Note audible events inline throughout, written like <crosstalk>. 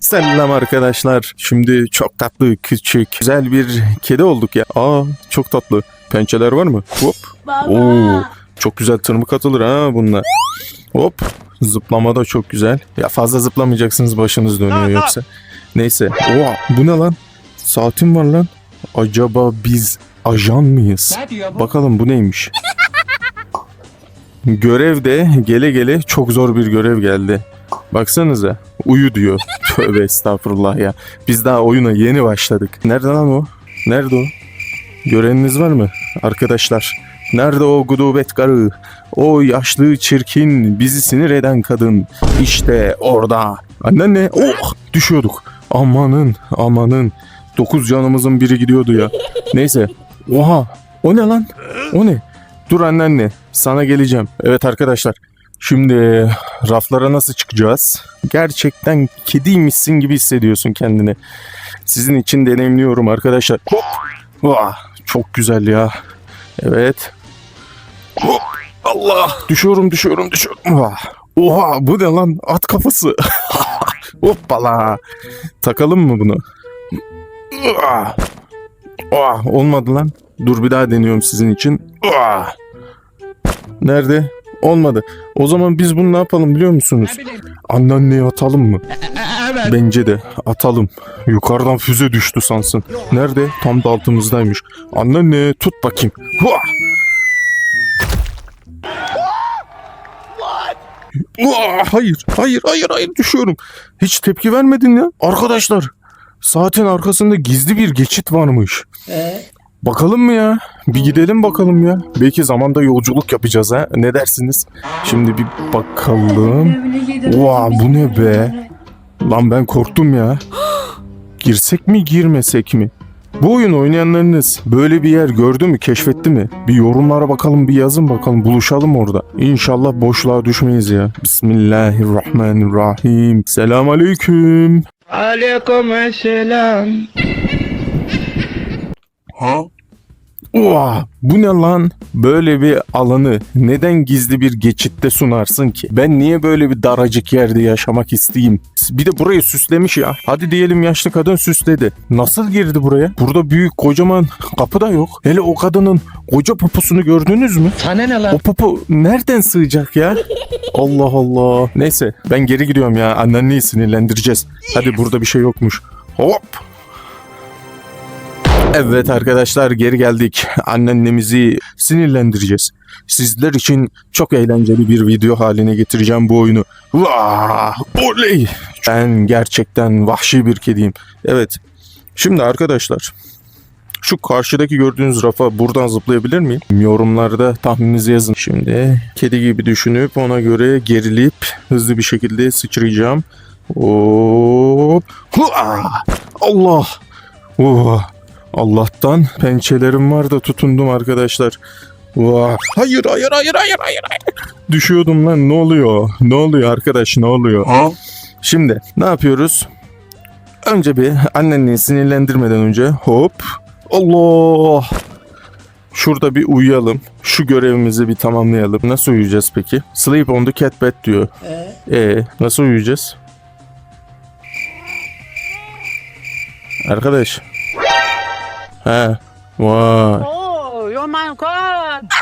Selam arkadaşlar. Şimdi çok tatlı, küçük, güzel bir kedi olduk ya. Aa çok tatlı. Pençeler var mı? Hop. Oo, çok güzel tırmık atılır ha bununla. Hop. Zıplama da çok güzel. Ya fazla zıplamayacaksınız başınız dönüyor yoksa. Neyse. Oha bu ne lan? Saatim var lan. Acaba biz ajan mıyız? Bakalım bu neymiş? Görevde gele gele çok zor bir görev geldi. Baksanıza uyu diyor. Tövbe estağfurullah ya. Biz daha oyuna yeni başladık. Nerede lan o? Nerede o? Göreniniz var mı? Arkadaşlar. Nerede o gudubet karı? O yaşlı çirkin bizi sinir eden kadın. İşte orada. Anneanne oh düşüyorduk. Amanın amanın. Dokuz canımızın biri gidiyordu ya. Neyse. Oha o ne lan? O ne? Dur anneanne sana geleceğim. Evet arkadaşlar. Şimdi raflara nasıl çıkacağız? Gerçekten kediymişsin gibi hissediyorsun kendini. Sizin için deneyimliyorum arkadaşlar. Hop. Vah, çok güzel ya. Evet. Hop. Allah. Düşüyorum düşüyorum düşüyorum. Vah. Oha bu ne lan? At kafası. <laughs> Hoppala. Takalım mı bunu? Ah. Ah, olmadı lan. Dur bir daha deniyorum sizin için. Ah. Nerede? Olmadı. O zaman biz bunu ne yapalım biliyor musunuz? Anneanneye atalım mı? Evet. Bence de atalım. Yukarıdan füze düştü sansın. Nerede? Tam da altımızdaymış. Anneanne tut bakayım. Hua! Uaa, hayır, hayır, hayır, hayır düşüyorum. Hiç tepki vermedin ya. Arkadaşlar, saatin arkasında gizli bir geçit varmış. Bakalım mı ya? Bir gidelim bakalım ya. Belki zamanda yolculuk yapacağız ha. Ne dersiniz? Şimdi bir bakalım. Oha, bu ne be? Lan ben korktum ya. <gasps> Girsek mi girmesek mi? Bu oyun oynayanlarınız böyle bir yer gördü mü, keşfetti mi? Bir yorumlara bakalım, bir yazın bakalım, buluşalım orada. İnşallah boşluğa düşmeyiz ya. Bismillahirrahmanirrahim. Selam aleyküm. Aleyküm selam. Oha, bu ne lan? Böyle bir alanı neden gizli bir geçitte sunarsın ki? Ben niye böyle bir daracık yerde yaşamak isteyeyim? Bir de burayı süslemiş ya. Hadi diyelim yaşlı kadın süsledi. Nasıl girdi buraya? Burada büyük kocaman kapı da yok. Hele o kadının koca poposunu gördünüz mü? Sana ne lan? O popo nereden sığacak ya? Allah Allah. Neyse ben geri gidiyorum ya. Anneanneyi sinirlendireceğiz. Hadi burada bir şey yokmuş. Hop. Evet arkadaşlar geri geldik. Anneannemizi sinirlendireceğiz. Sizler için çok eğlenceli bir video haline getireceğim bu oyunu. Vah! Oley! Ben gerçekten vahşi bir kediyim. Evet. Şimdi arkadaşlar şu karşıdaki gördüğünüz rafa buradan zıplayabilir miyim? Yorumlarda tahmininizi yazın. Şimdi kedi gibi düşünüp ona göre gerilip hızlı bir şekilde sıçrayacağım. Hop. Allah. Oh. Allah'tan pençelerim var da tutundum arkadaşlar. Vah. Hayır hayır hayır hayır hayır hayır. Düşüyordum lan ne oluyor? Ne oluyor arkadaş ne oluyor? Şimdi ne yapıyoruz? Önce bir anneni sinirlendirmeden önce hop. Allah. Şurada bir uyuyalım. Şu görevimizi bir tamamlayalım. Nasıl uyuyacağız peki? Sleep on the cat bed diyor. Ee, nasıl uyuyacağız? Arkadaş. He. Vay. Oh, you're my god! <laughs>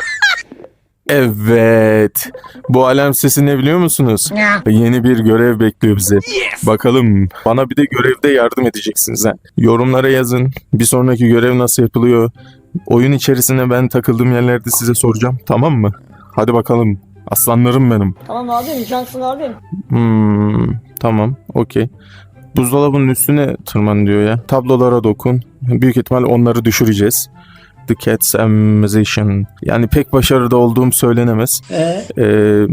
Evet. Bu alarm sesi ne biliyor musunuz? Yeni bir görev bekliyor bizi. Bakalım. Bana bir de görevde yardım edeceksiniz ha. Yorumlara yazın. Bir sonraki görev nasıl yapılıyor? Oyun içerisinde ben takıldığım yerlerde size soracağım. Tamam mı? Hadi bakalım. Aslanlarım benim. Tamam abim, Johnson abim. Hmm, tamam. Okey. Buzdolabının üstüne tırman diyor ya. Tablolara dokun. Büyük ihtimal onları düşüreceğiz. The Cat's Amazation. Yani pek başarılı olduğum söylenemez. Ee? Ee,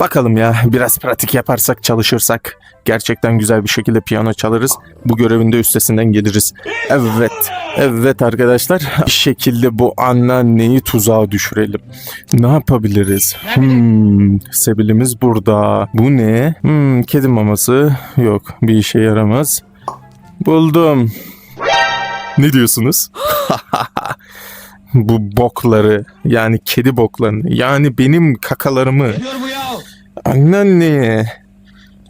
bakalım ya biraz pratik yaparsak çalışırsak gerçekten güzel bir şekilde piyano çalarız. Bu görevin de üstesinden geliriz. Evet. Evet arkadaşlar. <laughs> Bir şekilde bu anneanneyi tuzağa düşürelim. Ne yapabiliriz? Hmm, sebilimiz burada. Bu ne? Hmm, kedi maması. Yok bir işe yaramaz. Buldum. Ne diyorsunuz? <laughs> bu bokları yani kedi boklarını yani benim kakalarımı Ne diyor bu ya? anneanne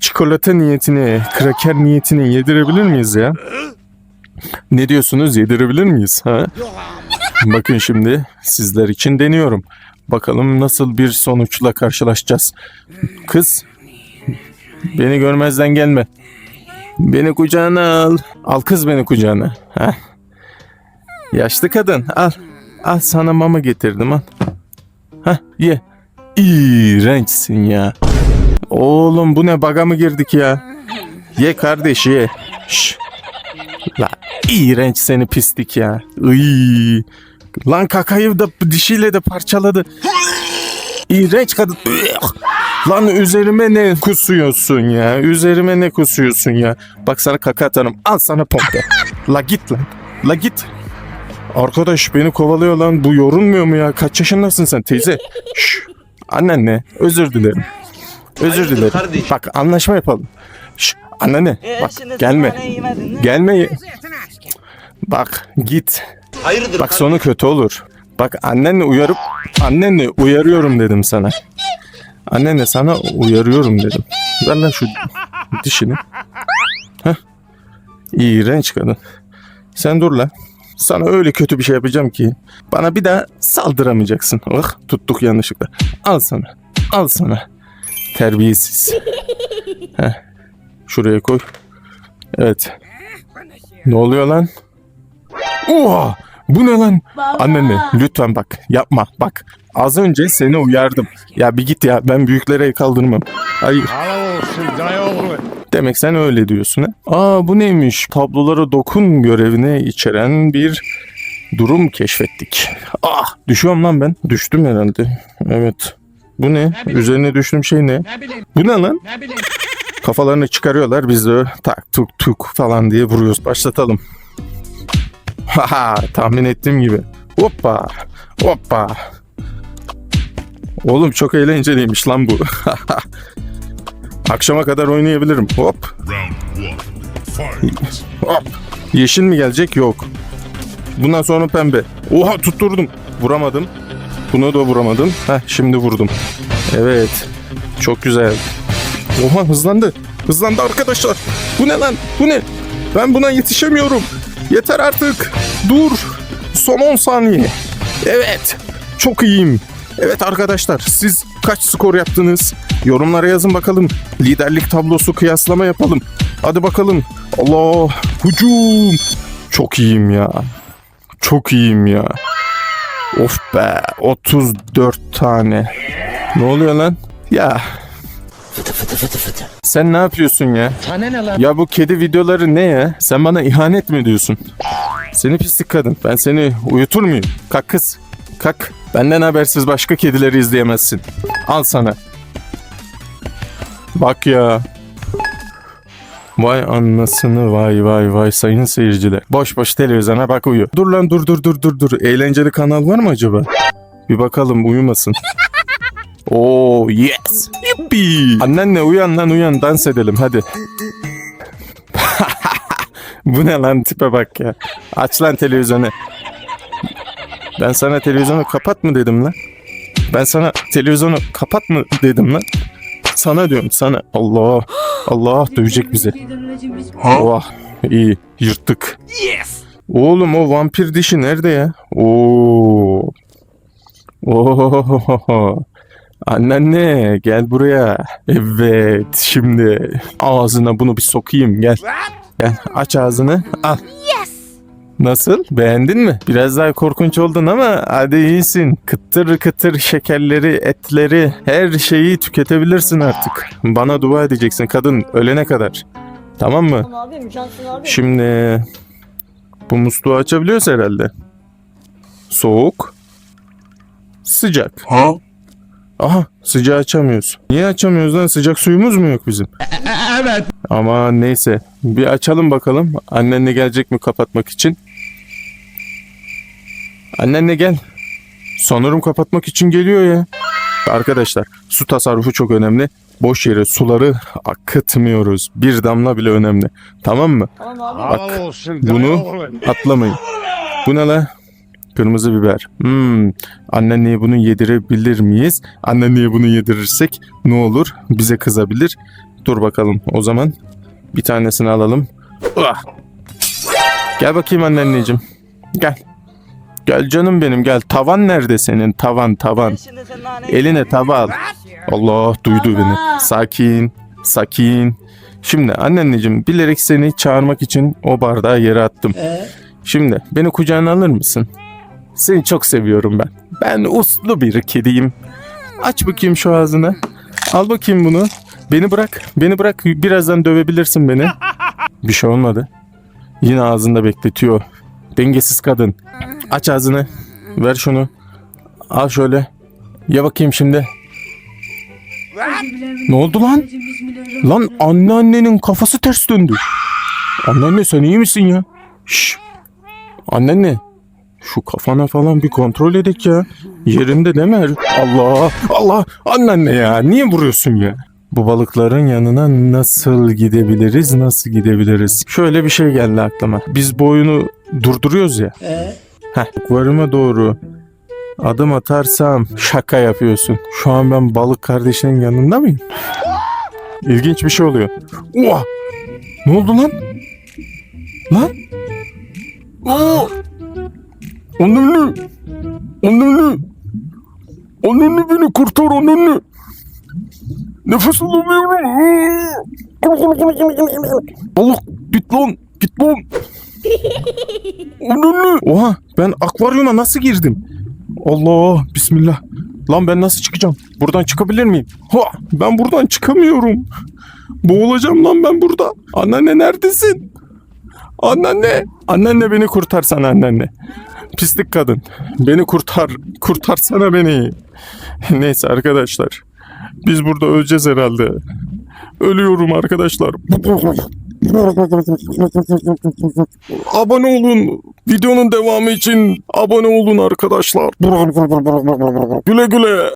çikolata niyetine, kraker niyetine yedirebilir miyiz ya? Ne diyorsunuz? Yedirebilir miyiz? Ha? Bakın şimdi sizler için deniyorum. Bakalım nasıl bir sonuçla karşılaşacağız. Kız, beni görmezden gelme. Beni kucağına al. Al kız beni kucağına. Ha? Yaşlı kadın al. Al sana mama getirdim al. Hah ye. İğrençsin ya. Oğlum bu ne baga mı girdik ya? <laughs> Ye kardeş ye. Şş. La iğrenç seni pislik ya. Iy. Lan kakayı da dişiyle de parçaladı. İğrenç kadın. Lan üzerime ne kusuyorsun ya? Üzerime ne kusuyorsun ya? Bak sana kaka atarım. Al sana pompe. <laughs> La git lan. La git. Arkadaş beni kovalıyor lan. Bu yorulmuyor mu ya? Kaç yaşındasın sen teyze? Şş. Annenle özür dilerim. Özür dilerim. Bak anlaşma yapalım. Şş. Anneanne bak gelme. Gelme. Bak git. Hayırdır? Bak sonu kötü olur. Bak annenle uyarıp annenle uyarıyorum dedim sana. Annenle sana uyarıyorum dedim. Ver lan şu dişini. Heh. İğrenç kadın. Sen dur lan. Sana öyle kötü bir şey yapacağım ki bana bir daha saldıramayacaksın. Oh tuttuk yanlışlıkla. Al sana. Al sana. Terbiyesiz. <laughs> Heh. Şuraya koy. Evet. Ne oluyor lan? Oha! Bu ne lan? Annene lütfen bak yapma bak. Az önce seni uyardım. Ya bir git ya ben büyüklere kaldırmam. Hayır. Demek sen öyle diyorsun ha? Aa bu neymiş? Tablolara dokun görevine içeren bir durum keşfettik. Ah düşüyorum lan ben. Düştüm herhalde. Evet. Bu ne? Üzerine düştüğüm şey ne? Ne bileyim Bu ne lan? ne bileyim. Kafalarını çıkarıyorlar biz de tak tuk tuk falan diye vuruyoruz. Başlatalım. Haha tahmin ettiğim gibi. Hoppa hoppa. Oğlum çok eğlenceliymiş lan bu. Akşama kadar oynayabilirim. Hop hop. Yeşil mi gelecek? Yok. Bundan sonra pembe. Oha tutturdum. Vuramadım. Bunu da vuramadım. Heh şimdi vurdum. Evet. Çok güzel. Oha hızlandı. Hızlandı arkadaşlar. Bu ne lan? Bu ne? Ben buna yetişemiyorum. Yeter artık. Dur. Son 10 saniye. Evet. Çok iyiyim. Evet arkadaşlar siz kaç skor yaptınız? Yorumlara yazın bakalım. Liderlik tablosu kıyaslama yapalım. Hadi bakalım. Allah. Hücum. Çok iyiyim ya. Çok iyiyim ya. Of be 34 tane. Ne oluyor lan? Ya. Sen ne yapıyorsun ya? Sana ne lan? Ya bu kedi videoları ne ya? Sen bana ihanet mi ediyorsun? Seni pislik kadın. Ben seni uyutur muyum? Kalk kız. Kalk. Benden habersiz başka kedileri izleyemezsin. Al sana. Bak ya. Vay anasını vay vay vay sayın seyirciler. Boş boş televizyona bak uyu. Dur lan dur dur dur dur dur. Eğlenceli kanal var mı acaba? Bir bakalım uyumasın. <laughs> Oo yes. Yuppi. Annenle uyan lan uyan dans edelim hadi. <laughs> Bu ne lan tipe bak ya. Aç lan televizyonu. Ben sana televizyonu kapat mı dedim lan? Ben sana televizyonu kapat mı dedim lan? Sana diyorum sana. Allah. Allah dövecek bizi. Oh iyi yırttık. Oğlum o vampir dişi nerede ya? Oo. Oo. Anneanne gel buraya. Evet şimdi ağzına bunu bir sokayım gel. Gel aç ağzını al. Nasıl? Beğendin mi? Biraz daha korkunç oldun ama hadi iyisin. Kıtır kıtır şekerleri, etleri, her şeyi tüketebilirsin artık. Bana dua edeceksin kadın ölene kadar. Tamam mı? Tamam. Şimdi bu musluğu açabiliyoruz herhalde. Soğuk. Sıcak. Huh? Aha sıcağı açamıyoruz. Niye açamıyoruz lan? Sıcak suyumuz mu yok bizim? Evet. Ama neyse. Bir açalım bakalım. Annenle gelecek mi kapatmak için? Annenle gel. Sanırım kapatmak için geliyor ya. Arkadaşlar su tasarrufu çok önemli. Boş yere suları akıtmıyoruz. Bir damla bile önemli. Tamam mı? Tamam abi. Bak bunu atlamayın. Bu ne la? Kırmızı biber. Hmm. Anneye bunu yedirebilir miyiz? Anneye bunu yedirirsek ne olur? Bize kızabilir. Dur bakalım o zaman. Bir tanesini alalım. Ah! Gel bakayım anneciğim. Gel. Gel canım benim gel. Tavan nerede senin? Tavan tavan. Eline tava al. Allah duydu beni. Sakin. Sakin. Şimdi anneciğim bilerek seni çağırmak için o bardağı yere attım. Şimdi beni kucağına alır mısın? Seni çok seviyorum ben. Ben uslu bir kediyim. Aç bakayım şu ağzını. Al bakayım bunu. Beni bırak. Beni bırak. Birazdan dövebilirsin beni. Bir şey olmadı. Yine ağzında bekletiyor. Dengesiz kadın. Aç ağzını. Ver şunu. Al şöyle. Ya bakayım şimdi. Ne oldu lan? Lan anneannenin kafası ters döndü. Anneanne sen iyi misin ya? Şş. Anneanne. Şu kafana falan bir kontrol edek ya. Yerinde değil mi? Allah Allah anneanne ya niye vuruyorsun ya? Bu balıkların yanına nasıl gidebiliriz nasıl gidebiliriz? Şöyle bir şey geldi aklıma. Biz bu oyunu durduruyoruz ya. Heh, akvaryuma doğru adım atarsam şaka yapıyorsun. Şu an ben balık kardeşinin yanında mıyım? İlginç bir şey oluyor. Oha! Ne oldu lan? Lan? Oo! Anneanne! Anneanne! Anneanne beni kurtar anneanne! Nefes alamıyorum! Balık git lan! Git lan! Anneanne! Oha ben akvaryuma nasıl girdim? Allah bismillah. Lan ben nasıl çıkacağım? Buradan çıkabilir miyim? Ha, ben buradan çıkamıyorum. Boğulacağım lan ben burada. Anneanne neredesin? Anneanne. Anneanne beni kurtarsana anneanne. Pislik kadın. Beni kurtar. Kurtarsana beni. Neyse arkadaşlar. Biz burada öleceğiz herhalde. Ölüyorum arkadaşlar. Abone olun. Videonun devamı için abone olun arkadaşlar. Güle güle.